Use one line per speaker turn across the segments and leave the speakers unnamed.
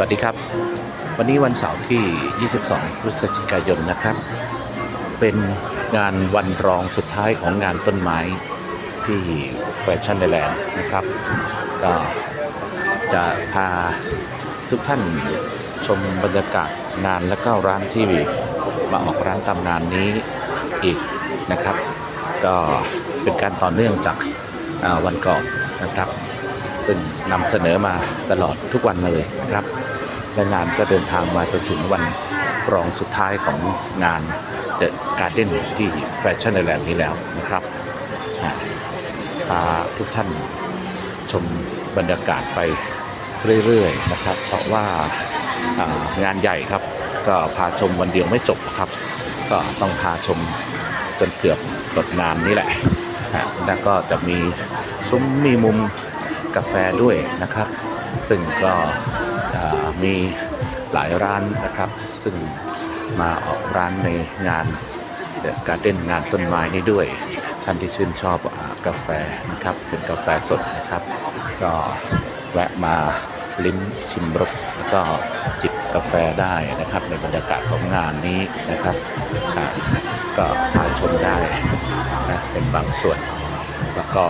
วัสดีครับ วันนี้วันเสาร์ที่ 22 พฤศจิกายนนะครับ เป็นงานวันรองสุดท้ายของงานต้นไม้ที่แฟชั่นไอแลนด์นะครับ ก็จะพาทุกท่านชมบรรยากาศงานและก็ร้านที่มาออกร้านตามงานนี้อีกนะครับ ก็เป็นการต่อเนื่องจากวันก่อนนะครับ ซึ่งนำเสนอมาตลอดทุกวันเลยนะครับ และงานก็เดินทางมาจนถึงวันรองสุดท้ายของงาน The Garden ที่แฟชั่นแลนด์นี้แล้วนะครับพาทุกท่านชมบรรยากาศไปเรื่อยๆนะครับ เพราะว่างานใหญ่ครับ ก็พาชมวันเดียวไม่จบครับ ก็ต้องพาชมจนเกือบหมดงานนี่แหละอะแล้วก็จะมีซุ้มมีมุมกาแฟด้วยนะครับ ซึ่งก็ มีหลายร้านนะครับ ซึ่งมาออกร้านในงานเดอะการ์เด้นงานต้นไม้นี้ด้วย ท่านที่ชื่นชอบอกาแฟนะครับ เป็นกาแฟสดนะครับ ก็แวะมาลิ้มชิมรสแล้วก็จิบกาแฟได้นะครับ ในบรรยากาศของงานนี้นะครับก็พาชมได้นะเป็นบางส่วน แล้วก็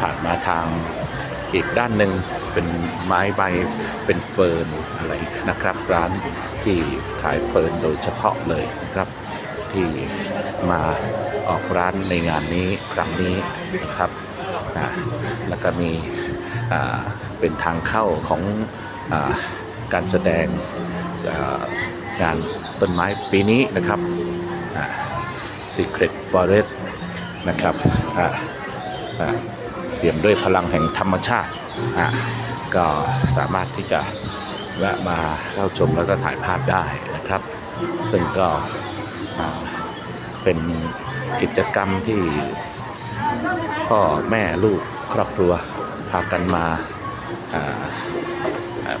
ผ่านมาทางอีกด้านหนึ่ง เป็นไม้ใบเป็นเฟิร์นอะไรนะครับ ร้านที่ขายเฟิร์นโดยเฉพาะเลยนะครับ ที่มาออกร้านในงานนี้ครั้งนี้นะครับนะแล้วก็มีอ่าเป็นทางเข้าของอการแสดงอ่างานต้นไม้ปีนี้นะครับ Secret Forest นะครับอ่าอ่าเปี่ยมด้วยพลังแห่งธรรมชาติ อ่าก็สามารถที่จะแวะมาเข้าชมแล้วก็ถ่ายภาพได้นะครับ ซึ่งก็เป็นกิจกรรมที่พ่อแม่ลูกครอบครัวพากันมาอ่าอ่า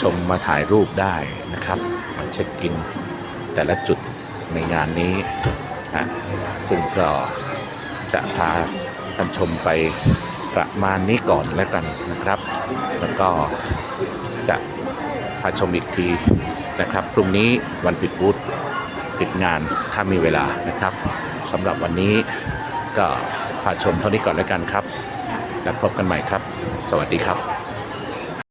ชมมาถ่ายรูปได้นะครับ มาเช็คอินแต่ละจุดในงานนี้นะซึ่งก็จะพาท่านชมไป ประมาณนี้ก่อนแล้วกันนะครับ แล้วก็จะพาชมอีกทีนะครับพรุ่งนี้วันปิดบูธปิดงานถ้ามีเวลานะครับสำหรับวันนี้ก็พาชมเท่านี้ก่อนแล้วกันครับ แล้วพบกันใหม่ครับ สวัสดีครับ